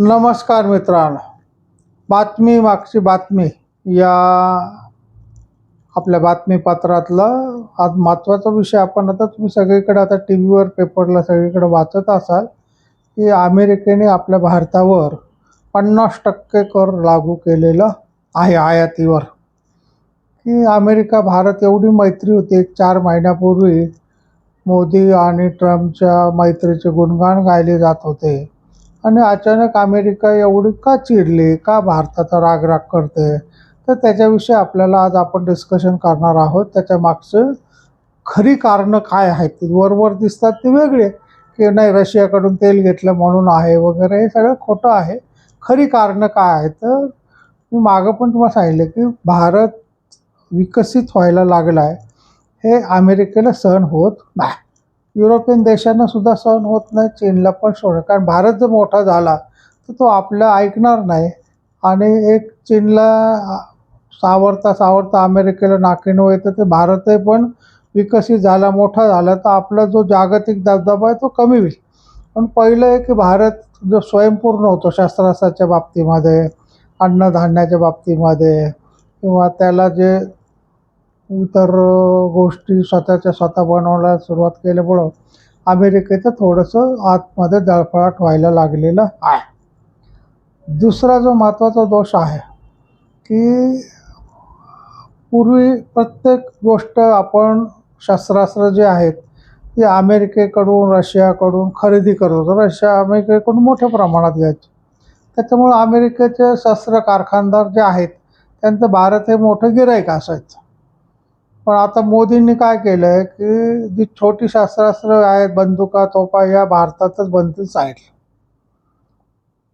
नमस्कार मित्रांनो. बातमी मागची बातमी या आपल्या बातमीपत्रातलं आज महत्त्वाचा विषय आपण आता तुम्ही सगळीकडे आता टी व्हीवर पेपरला सगळीकडे वाचत असाल की अमेरिकेने आपल्या भारतावर पन्नास टक्के कर लागू केलेला आहे आयातीवर. की अमेरिका भारत एवढी मैत्री होती एक चार महिन्यापूर्वी मोदी आणि ट्रम्पच्या मैत्रीचे गुणगान गायले जात होते. आणि अचानक अमेरिका एवढी का चिडली? का भारताचा रागराग करते? तर त्याच्याविषयी आपल्याला आज आपण डिस्कशन करणार आहोत. त्याच्या मागचं खरी कारणं काय आहेत? ती वरवर दिसतात ते वेगळे की नाही रशियाकडून तेल घेतलं म्हणून आहे वगैरे हे सगळं खोटं आहे. खरी कारणं काय आहेत? तर मी मागं पण तुम्हाला सांगितलं की भारत विकसित व्हायला लागला आहे हे अमेरिकेला सहन होत नाही. युरोपियन देशांना सुद्धा सहन होत नाही चीनला पण सोड कारण भारत जर मोठा झाला तर तो आपलं ऐकणार नाही. आणि एक चीनला सावरता सावरता अमेरिकेला नाकीनऊ येतं ते भारतही पण विकसित झाला मोठा झाला तर आपला जो जागतिक दबदबा आहे तो कमी होईल. पण पहिलं आहे की भारत जो स्वयंपूर्ण होतो शस्त्रास्त्राच्या बाबतीमध्ये अन्नधान्याच्या बाबतीमध्ये किंवा त्याला जे इतर गोष्टी स्वतःच्या स्वतः बनवायला सुरुवात केल्यामुळं अमेरिकेचं थोडंसं आतमध्ये दळफळाट व्हायला लागलेलं आहे. दुसरा जो महत्त्वाचा दोष आहे की पूर्वी प्रत्येक गोष्ट आपण शस्त्रास्त्र जे आहेत ते अमेरिकेकडून रशियाकडून खरेदी करत होतो. रशिया अमेरिकेकडून मोठ्या प्रमाणात घ्यायचे. त्याच्यामुळं अमेरिकेचे शस्त्र कारखानदार जे आहेत त्यांचं भारत हे मोठं गिरायक असायचं. पण आता मोदींनी काय केलं आहे की जी छोटी शस्त्रास्त्र आहेत बंदुका तोफा या भारतातच बनतील सांगितलं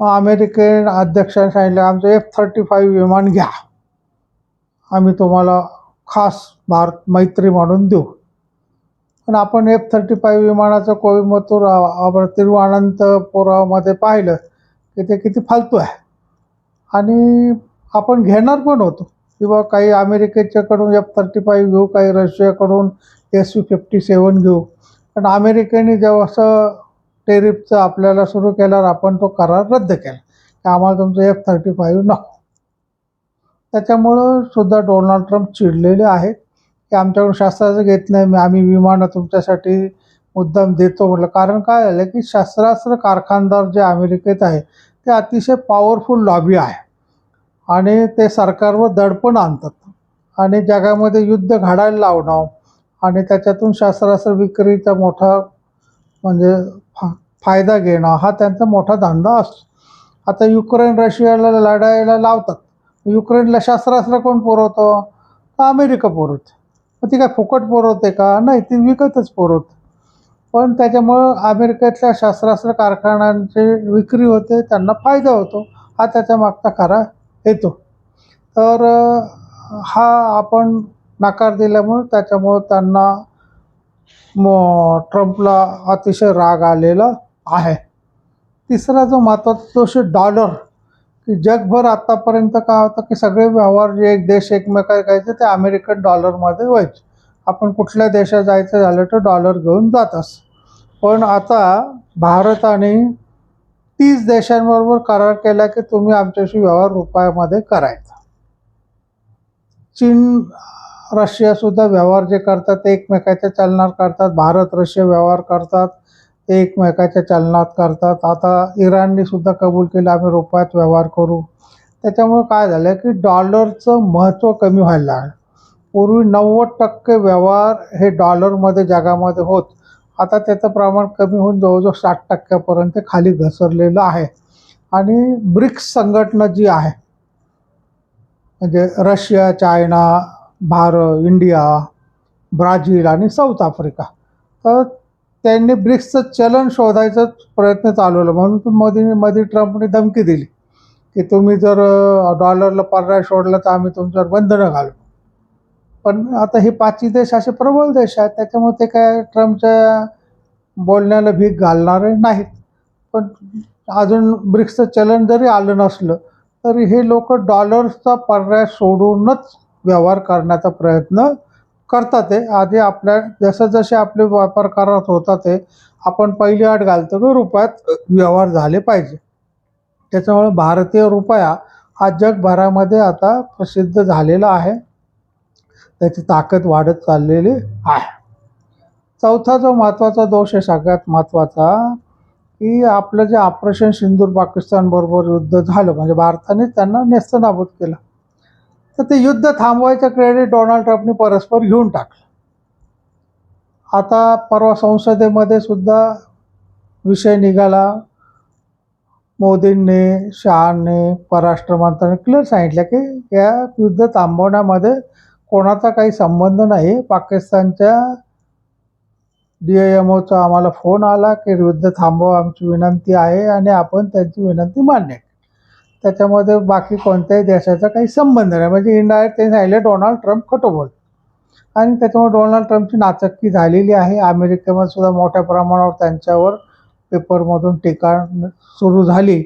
मग अमेरिकन अध्यक्षांनी सांगितलं आमचं एफ थर्टी फाईव्ह विमान घ्या. आम्ही तुम्हाला खास भारत मैत्री म्हणून देऊ. पण आपण एफ थर्टी फाईव्ह विमानाचं कोईमतूर आपण तिरुवनंतपुरामध्ये पाहिलं की ते किती फालतू आहे. आणि आपण घेणार पण होतो. किंवा काही अमेरिकेच्याकडून एफ थर्टी फाईव्ह घेऊ काही रशियाकडून एस यू फिफ्टी सेवन घेऊ. पण अमेरिकेने जेव्हा असं टेरिफचं आपल्याला सुरू केल्यावर आपण तो करार रद्द केला की आम्हाला तुमचं एफ थर्टी फाईव्ह नको. त्याच्यामुळं सुद्धा डोनाल्ड ट्रम्प चिडलेले आहेत की आमच्याकडून शास्त्राचं घेत नाही आम्ही विमानं तुमच्यासाठी मुद्दाम देतो म्हटलं. कारण काय झालं की शस्त्रास्त्र कारखानदार जे अमेरिकेत आहे ते अतिशय पॉवरफुल लॉबी आहे. आणि ते सरकारवर दडपण आणतात. आणि जगामध्ये युद्ध घडायला लावणं आणि त्याच्यातून शस्त्रास्त्र विक्रीचा मोठा म्हणजे फा फायदा घेणं हा त्यांचा मोठा धंदा असतो. आता युक्रेन रशियाला लढायला लावतात. युक्रेनला शस्त्रास्त्र कोण पुरवतो? तर अमेरिका पुरवते. मग ती काय फुकट पुरवते का? नाही ती विकतच पुरवते. पण त्याच्यामुळं अमेरिकेतल्या शस्त्रास्त्र कारखान्यांची विक्री होते त्यांना फायदा होतो. हा त्याच्या मागचा खरा येतो. तर हा आपण नकार दिल्यामुळं त्याच्यामुळं त्यांना म ट्रम्पला अतिशय राग आलेला आहे. तिसरा जो महत्त्वाचा दोष डॉलर की जगभर आत्तापर्यंत काय होतं की सगळे व्यवहार जे एक देश एकमेका करायचे ते अमेरिकन डॉलरमध्ये व्हायचे. आपण कुठल्या देशात जायचं झालं तर डॉलर घेऊन जात पण आता भारत आणि तीस देशांबरोबर करार केला की तुम्ही आमच्याशी व्यवहार रुपयामध्ये करायचा. चीन रशियासुद्धा व्यवहार जे करतात ते एकमेकाच्या चलनात करतात. भारत रशिया व्यवहार करतात ते एकमेकाच्या चलनात करतात. आता इराणने सुद्धा कबूल केलं आम्ही रुपयात व्यवहार करू. त्याच्यामुळे काय झालं की डॉलरचं महत्त्व कमी व्हायला लागलं. पूर्वी नव्वद टक्के व्यवहार हे डॉलरमध्ये जगामध्ये होत. आता त्याचं प्रमाण कमी होऊन जवळजवळ साठ टक्क्यापर्यंत खाली घसरलेलं आहे. आणि ब्रिक्स संघटना जी आहे म्हणजे Russia China Bharat India Brazil आणि साऊथ आफ्रिका तर त्यांनी ब्रिक्सचं चलन शोधायचा प्रयत्न चालवलं. म्हणून तर मोदी मोदी ट्रम्पने धमकी दिली की तुम्ही जर डॉलरला पर्याय सोडला तर आम्ही तुमच्यावर बंधनं घालू. पण आता हे पाचही देश असे प्रबळ देश आहेत त्याच्यामुळे ते काय ट्रम्पच्या बोलण्याला भीक घालणारे नाहीत. पण अजून ब्रिक्सचं चलन जरी आलं नसलं तरी हे लोक डॉलर्सचा पर्याय सोडूनच व्यवहार करण्याचा प्रयत्न करतात ते. आधी आपल्या जसं जसे आपले व्यापार करत होतात ते आपण पहिली आठ घालतो की रुपयात व्यवहार झाले पाहिजे. त्याच्यामुळे भारतीय रुपया हा जगभरामध्ये आता प्रसिद्ध झालेला आहे. त्याची ताकद वाढत चाललेली आहे. चौथा जो महत्त्वाचा दोष आहे सगळ्यात महत्त्वाचा की आपलं जे ऑपरेशन सिंदूर पाकिस्तानबरोबर युद्ध झालं म्हणजे भारताने त्यांना नेस्तनाबूत केलं. तर ते युद्ध थांबवायचं क्रेडिट डोनाल्ड ट्रम्पने परस्पर घेऊन टाकलं. आता परवा संसदेमध्ये सुद्धा विषय निघाला. मोदींनी शहाने परराष्ट्र मंत्र्यांनी क्लिअर सांगितलं की या युद्ध थांबवण्यामध्ये कोणाचा काही संबंध नाही. पाकिस्तानच्या डी एम ओचा आम्हाला फोन आला की युद्ध थांबवा आमची विनंती आहे आणि आपण त्यांची विनंती मान्य त्याच्यामध्ये बाकी कोणत्याही देशाचा काही संबंध नाही. म्हणजे इंडायरेक्ट ते सांगितले डोनाल्ड ट्रम्प खोटं बोल आणि त्याच्यामुळे डोनाल्ड ट्रम्पची नाचक्की झालेली आहे. अमेरिकेमध्ये सुद्धा मोठ्या प्रमाणावर त्यांच्यावर पेपरमधून टीका सुरू झाली.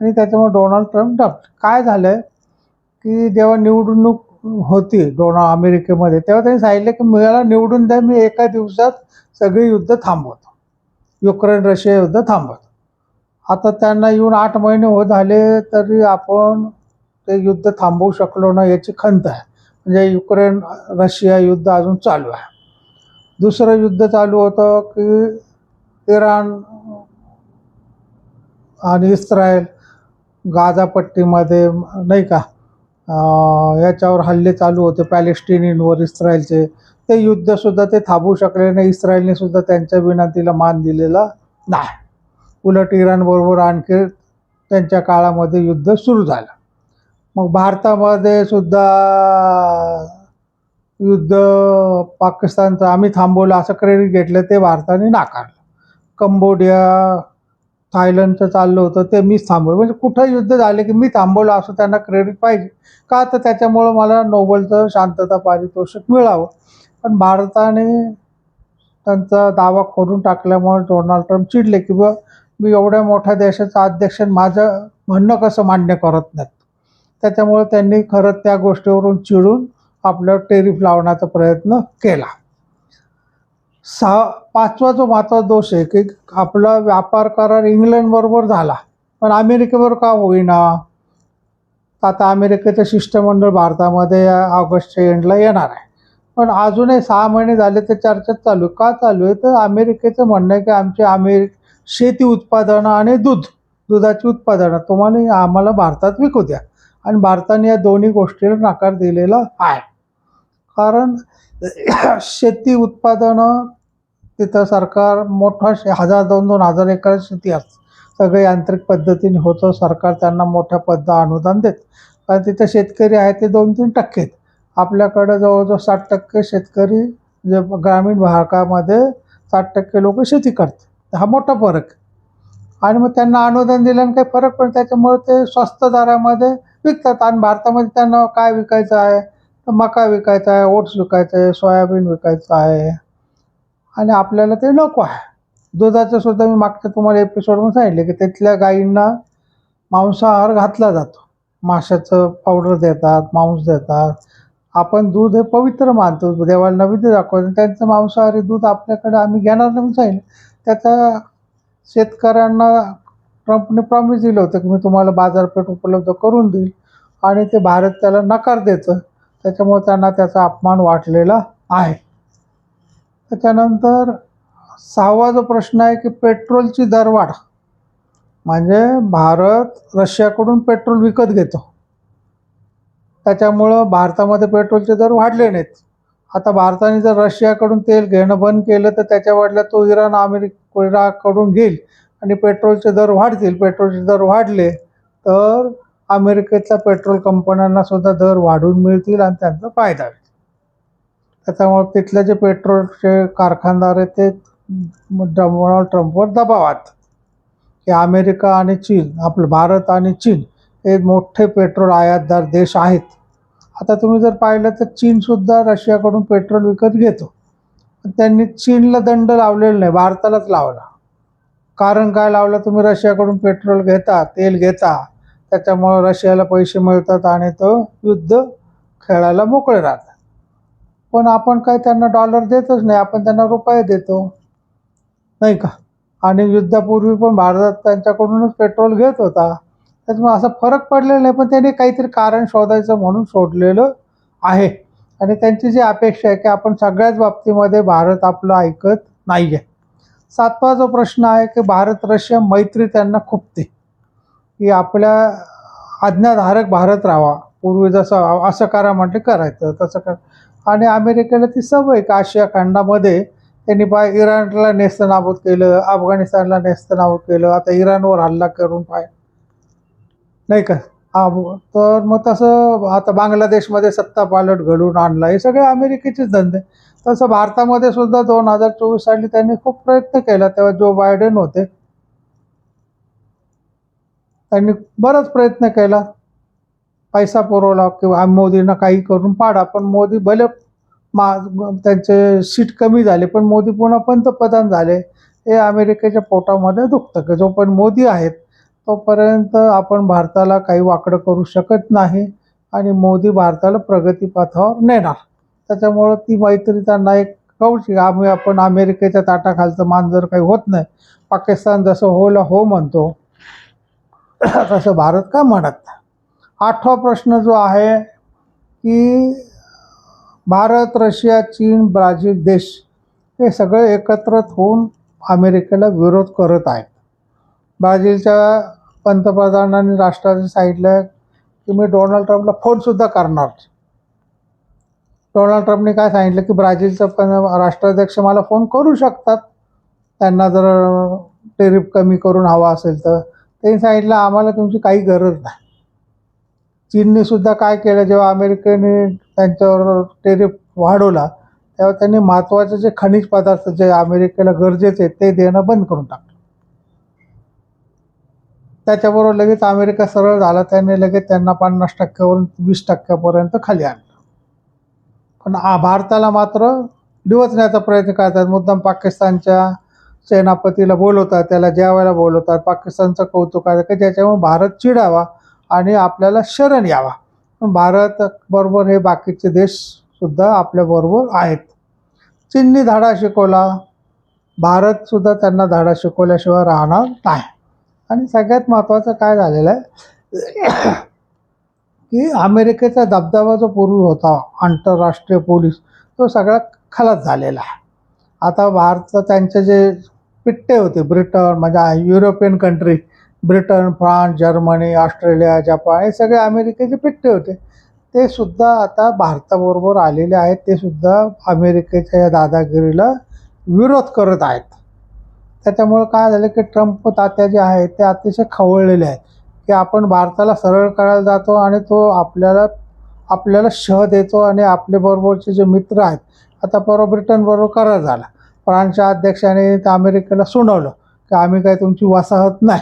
आणि त्याच्यामुळे डोनाल्ड ट्रम्प डप. काय झालं आहे की जेव्हा निवडणूक होती डोना अमेरिकेमध्ये. तेव्हा त्यांनी सांगितलं की मला निवडून द्या मी एका दिवसात सगळे युद्ध थांबवतो. युक्रेन रशिया युद्ध थांबवतो. आता त्यांना येऊन आठ महिने होत झाले तरी आपण ते युद्ध थांबवू शकलो ना याची खंत आहे. म्हणजे युक्रेन रशिया युद्ध अजून चालू आहे. दुसरं युद्ध चालू होतं की इराण आणि इस्रायल गाझापट्टीमध्ये नाही का? याच्यावर हल्ले चालू होते. पॅलेस्टिनियनवर इस्रायलचे. ते युद्धसुद्धा ते थांबवू शकले नाही. इस्रायलने सुद्धा त्यांच्या विनंतीला मान दिलेला नाही. उलट इराणबरोबर आणखी त्यांच्या काळामध्ये युद्ध सुरू झालं. मग भारतामध्ये सुद्धा युद्ध पाकिस्तानचं आम्ही थांबवलं असं क्रेडिट घेतलं ते भारताने नाकारलं. कंबोडिया थायलंडचं चाललं होतं ते मीच थांबवलं. म्हणजे कुठं युद्ध झाले की मी थांबवलं असं त्यांना क्रेडिट पाहिजे. का तर त्याच्यामुळं मला नोबलचं शांतता पारितोषिक मिळावं. पण भारताने त्यांचा दावा खोडून टाकल्यामुळे डोनाल्ड ट्रम्प चिडले की बा मी एवढ्या मोठ्या देशाचा अध्यक्ष आणि माझं म्हणणं कसं मान्य करत नाहीत. त्याच्यामुळे त्यांनी खरंच त्या गोष्टीवरून चिडून आपलं टेरिफ लावण्याचा प्रयत्न केला. सहा पाचवा जो महत्त्वाचा दोष आहे की आपला व्यापार करार इंग्लंडबरोबर झाला. पण अमेरिकेवर का होईना? आता अमेरिकेचं शिष्टमंडळ भारतामध्ये या ऑगस्टच्या एंडला येणार आहे. पण अजूनही सहा महिने झाले तर चर्चा चालू आहे. का चालू आहे? तर अमेरिकेचं म्हणणं आहे की आमची अमेरिक शेती उत्पादनं आणि दूध दुधाची उत्पादनं तुम्हाला आम्हाला भारतात विकू द्या. आणि भारताने या दोन्ही गोष्टीला नकार दिलेला आहे. कारण शेती उत्पादनं तिथं सरकार मोठा शे हजार दोन दोन हजार एकर शेती असते सगळं यांत्रिक पद्धतीने होतं. सरकार त्यांना मोठ्या पद्धत अनुदान देत. कारण तिथं शेतकरी आहे ते दोन तीन टक्के आहेत. आपल्याकडं जवळजवळ साठ टक्के शेतकरी जे ग्रामीण भागामध्ये साठ टक्के लोक शेती करतात. हा मोठा फरक आणि मग त्यांना अनुदान दिल्यानं काही फरक पण त्याच्यामुळे ते स्वस्त दरामध्ये विकतात. आणि भारतामध्ये त्यांना काय विकायचं आहे? मका विकायचा आहे ओट्स विकायचं आहे सोयाबीन विकायचं आहे. आणि आपल्याला ते नको आहे. दुधाचं सुद्धा मी मागच्या तुम्हाला एपिसोडमध्ये सांगितले की तिथल्या गायींना मांसाहार घातला जातो. माशाचं पावडर देतात मांस देतात. आपण दूध हे पवित्र मानतो. देवाला नैवेद्य दाखवतो. त्यांचं मांसाहारी दूध आपल्याकडे आम्ही घेणार नाही सांगितलं. त्याचा शेतकऱ्यांना ट्रम्पने प्रॉमिस दिलं होतं की मी तुम्हाला बाजारपेठ उपलब्ध करून देईल. आणि ते भारत त्याला नकार देतं. त्याच्यामुळे त्यांना त्याचा अपमान वाटलेला आहे. त्याच्यानंतर सहावा जो प्रश्न आहे की पेट्रोलची दरवाढ म्हणजे भारत रशियाकडून पेट्रोल विकत घेतो. त्याच्यामुळं भारतामध्ये पेट्रोलचे दर वाढले नाहीत. आता भारताने जर रशियाकडून तेल घेणं बंद केलं तर त्याच्या वाढल्या तो इराण अमेरिकाकडून घेईल आणि पेट्रोलचे दर वाढतील. पेट्रोलचे दर वाढले तर अमेरिकेतल्या पेट्रोल कंपन्यांना सुद्धा दर वाढून मिळतील आणि त्यांचा फायदा होईल. त्याच्यामुळे तिथले जे पेट्रोलचे कारखानदार आहेत ते डोनाल्ड ट्रम्पवर दबाव आणतात की अमेरिका आणि चीन आपलं भारत आणि चीन हे मोठे पेट्रोल आयातदार देश आहेत. आता तुम्ही जर पाहिलं तर चीनसुद्धा रशियाकडून पेट्रोल विकत घेतो. त्यांनी चीनला दंड लावलेला नाही भारतालाच लावला. कारण काय लावलं? तुम्ही रशियाकडून पेट्रोल घेता तेल घेता. त्याच्यामुळं रशियाला पैसे मिळतात आणि तो युद्ध खेळायला मोकळे राहतात पण आपण काय त्यांना डॉलर देतच नाही आपण त्यांना रुपये देतो. नाही का? आणि युद्धापूर्वी पण भारतात त्यांच्याकडूनच पेट्रोल घेत होता. त्याच्यामुळे असा फरक पडलेला नाही पण त्यांनी काहीतरी कारण शोधायचं म्हणून सोडलेलं आहे. आणि त्यांची जी अपेक्षा आहे की आपण सगळ्याच बाबतीमध्ये भारत आपलं ऐकत नाही आहे सातवा जो प्रश्न आहे की भारत रशिया मैत्री त्यांना खुपते. की आपल्या आज्ञाधारक भारत राहावा. पूर्वी जसं असं करा म्हटलं करायचं तसं कर. आणि अमेरिकेला ती सवय का आशिया खंडामध्ये त्यांनी पाय इराणला नेस्तनाबूत केलं अफगाणिस्तानला नेस्तनाबूत केलं आता इराणवर हल्ला करून पाय नाही का? हा तर मग तसं आता बांगलादेशमध्ये सत्ता पालट घडून आणला. हे सगळे अमेरिकेचेच धंदे. तसं भारतामध्ये सुद्धा दोन हजार चोवीस साली त्यांनी खूप प्रयत्न केला. तेव्हा जो बायडेन होते त्यांनी बराच प्रयत्न केला. पैसा पुरवला किंवा मोदींना काही करून पाडा पण मोदी भले मा त्यांचे सीट कमी झाले पण मोदी पुन्हा पंतप्रधान झाले. हे अमेरिकेच्या पोटामध्ये दुखतं. की जो पण मोदी आहेत तोपर्यंत आपण भारताला काही वाकडं करू शकत नाही आणि मोदी भारताला प्रगतीपथावर नेणार. त्याच्यामुळं ती मैत्री त्यांना एक कवची आम्ही आपण अमेरिकेच्या ताटाखालचं मान जर काही होत नाही पाकिस्तान जसं होला हो म्हणतो तसं भारत का म्हणत आठवा प्रश्न जो आहे की भारत रशिया चीन ब्राझील देश हे सगळे एकत्रित होऊन अमेरिकेला विरोध करत आहेत. ब्राझीलच्या पंतप्रधानांनी राष्ट्राच्या सांगितलं की मी डोनाल्ड ट्रम्पला फोनसुद्धा करणार. डोनाल्ड ट्रम्पने काय सांगितलं की ब्राझीलचं पण राष्ट्राध्यक्ष मला फोन करू शकतात. त्यांना जर टेरिफ कमी करून हवा असेल तर त्यांनी सांगितलं आम्हाला तुमची काही गरज नाही. चीनने सुद्धा काय केलं जेव्हा अमेरिकेने त्यांच्यावर टेरिफ वाढवला तेव्हा त्यांनी महत्त्वाचे जे खनिज पदार्थ जे अमेरिकेला गरजेचे आहेत ते देणं बंद करून टाकलं. त्याच्याबरोबर लगेच अमेरिका सरळ झाला त्याने लगेच त्यांना पन्नास टक्क्यावरून वीस टक्क्यापर्यंत खाली आणलं. पण आ भारताला मात्र डिवचण्याचा प्रयत्न करतात मुद्दाम पाकिस्तानच्या सेनापतीला बोलवतात त्याला जेवायला बोलवतात पाकिस्तानचं कौतुक आहे. की ज्याच्यामुळे भारत चिडावा आणि आपल्याला शरण यावा. पण भारत बरोबर हे बाकीचे देशसुद्धा आपल्याबरोबर आहेत. चीननी धाडा शिकवला. भारतसुद्धा त्यांना धाडा शिकवल्याशिवाय राहणार नाही. आणि सगळ्यात महत्त्वाचं काय झालेलं आहे? की अमेरिकेचा दबदबा जो पूर्वी होता आंतरराष्ट्रीय पोलीस तो सगळा खलास झालेला आहे. आता भारत त्यांचे जे पिट्टे होते. ब्रिटन म्हणजे European country Britain France Germany Australia Japan हे सगळे अमेरिकेचे पिट्टे होते. ते सुद्धा आता भारताबरोबर आलेले आहेत. ते सुद्धा अमेरिकेच्या या दादागिरीला विरोध करत आहेत. त्याच्यामुळं काय झालं की ट्रम्प तात्या जे आहेत ते अतिशय खवळलेले आहेत. की आपण भारताला सरळ करायला जातो आणि तो आपल्याला आपल्याला शह देतो आणि आपल्याबरोबरचे जे मित्र आहेत आता परवा ब्रिटनबरोबर करार झाला. फ्रान्सच्या अध्यक्षाने त्या अमेरिकेला सुनावलं की आम्ही काय तुमची वसाहत नाही.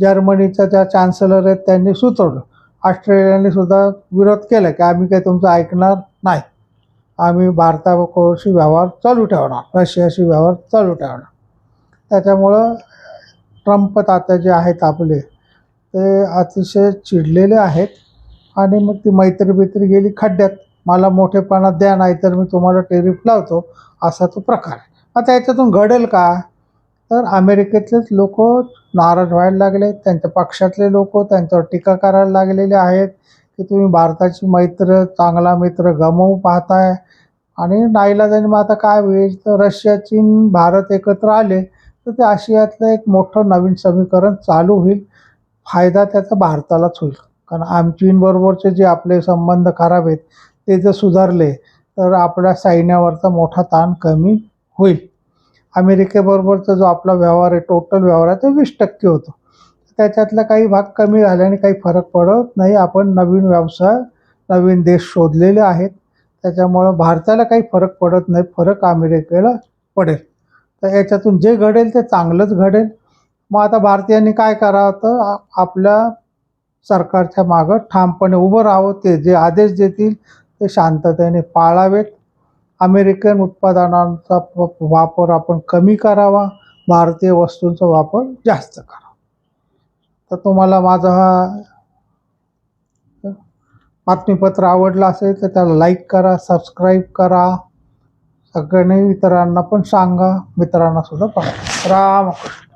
जर्मनीच्या ज्या चान्सलर आहेत त्यांनी सुचवलं. ऑस्ट्रेलियाने सुद्धा विरोध केला की आम्ही काही तुमचं ऐकणार नाही. आम्ही भारताशी व्यवहार चालू ठेवणार रशियाशी व्यवहार चालू ठेवणार. त्याच्यामुळं ट्रम्प तात्या जे आहेत आपले ते अतिशय चिडलेले आहेत. आणि मग ती मैत्री बित्री गेली खड्ड्यात. मला मोठेपणा द्या नाही तर मी तुम्हाला टेरिफ लावतो असा तो प्रकार आहे. आता याच्यातून घडेल का? तर अमेरिकेतलेच लोक नाराज व्हायला लागले त्यांच्या पक्षातले लोक त्यांच्यावर टीका करायला लागलेले आहेत की तुम्ही भारताची मैत्र चांगला मित्र गमवू पाहताय. आणि नाईलाजाने मग आता काय होईल? तर रशिया चीन भारत एकत्र आले तर ते आशियातलं एक मोठं नवीन समीकरण चालू होईल. फायदा त्याचा भारतालाच होईल. कारण आम चीनबरोबरचे जे आपले संबंध खराब आहेत ते जर सुधारले तर आपल्या सैन्यावरचा मोठा ताण कमी होईल. अमेरिकेबरोबरचा जो आपला व्यवहार आहे टोटल व्यवहार आहे तो वीस टक्के होतो. त्याच्यातला काही भाग कमी झाल्याने काही फरक पडत नाही. आपण नवीन व्यवसाय नवीन देश शोधलेले आहेत. त्याच्यामुळं भारताला काही फरक पडत नाही फरक अमेरिकेला पडेल. तर याच्यातून जे घडेल ते चांगलंच घडेल. मग आता भारतीयांनी काय करावं? तर आपल्या सरकारच्या मागं ठामपणे उभं राहावं. ते जे आदेश देतील ते शांततेने पाळावेत. अमेरिकन उत्पादनांचा वापर आपण कमी करावा भारतीय वस्तूंचा वापर जास्त करावा. तर तुम्हाला माझा हा बातमीपत्र आवडलं असेल तर त्याला लाईक करा सबस्क्राईब करा. सगळ्यांनी इतरांना पण सांगा मित्रांना सुद्धा रामकृष्ण